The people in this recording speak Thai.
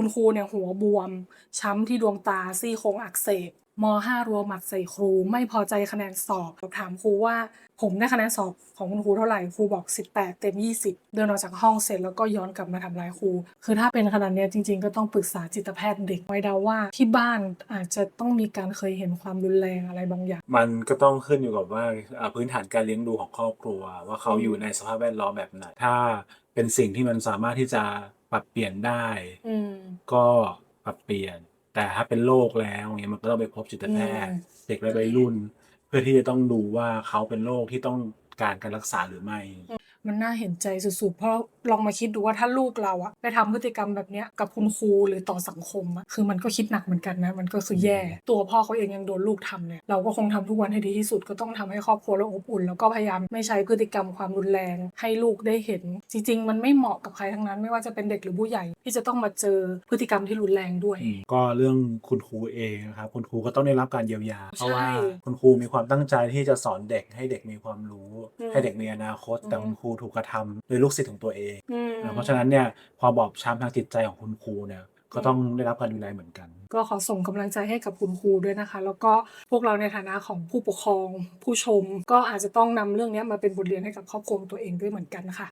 คุณครูเนี่ยหัวบวม ช้ำที่ดวงตาซี่โครงอักเสบม .5 รัวหมัดใส่ครูไม่พอใจคะแนนสอบถามครูว่า ผมได้คะแนนสอบของคุณครูเท่าไหร่ครูบอก 18 เต็ม 20 เดินออกจากห้องเสร็จแล้วก็ย้อนกลับมาทำร้ายครู คือถ้าเป็นขนาดเนี้ยจริง ๆ ก็ต้องปรึกษาจิตแพทย์เด็กไว้เดาว่าที่บ้านอาจจะต้องมีการเคยเห็นความรุนแรงอะไรบางอย่าง มันก็ต้องขึ้นอยู่กับว่าอ่าพื้นฐานการเลี้ยงดูของครอบครัว ว่าเขาอืมอยู่ในสภาพแวดล้อมแบบไหนถ้าเป็นสิ่งที่มันสามารถที่จะปรับเปลี่ยนได้อืม ก็ปรับเปลี่ยน แต่ถ้าเป็นโรคแล้วอย่างเงี้ยมันก็ต้องไปพบจิตแพทย์อืมเด็กและวัยรุ่น เพื่อที่จะต้องดูว่าเขาเป็นโรคที่ต้องการการรักษาหรือไม่ มันน่าเห็นใจสุดๆ เพราะลองมาคิดดูว่าถ้าลูกเราอะไปทำพฤติกรรมแบบเนี้ยกับคุณครูหรือต่อสังคมอะคือมันก็คิดหนักเหมือนกันนะ มันก็คือแย่ ตัวพ่อเขาเองยังโดนลูกทำเนี่ยเราก็คงทำทุกวันให้ดีที่สุดก็ต้องทำให้ครอบครัวเราอบอุ่น แล้วก็พยายามไม่ใช้พฤติกรรมความรุนแรง ให้ลูกได้เห็น จริง ๆ มันไม่เหมาะกับใครทั้งนั้น ไม่ว่าจะเป็นเด็กหรือผู้ใหญ่ ที่จะต้องมาเจอพฤติกรรมที่รุนแรงด้วย ก็เรื่องคุณครูเองนะครับคุณครูก็ต้องได้รับการเยียวยา เพราะว่าใช่คุณครูมีความตั้งใจที่จะสอนเด็กให้เด็กมีความรู้อืมให้เด็กมีอนาคตแต่อืมคุณครูถูกกระทำโดยลูกศิษย์ของตัวเองอืมนะเพราะฉะนั้นเนี่ยพอบอบช้ำทางจิตใจของคุณครูเนี่ยก็ต้องได้รับการดูแลเหมือนกัน ก็ขอส่งกำลังใจให้กับคุณครูด้วยนะคะ แล้วก็พวกเราในฐานะของผู้ปกครองผู้ชม ก็อาจจะต้องนำเรื่องนี้มาเป็นบทเรียนให้กับครอบครัวตัวเองด้วยเหมือนกันค่ะ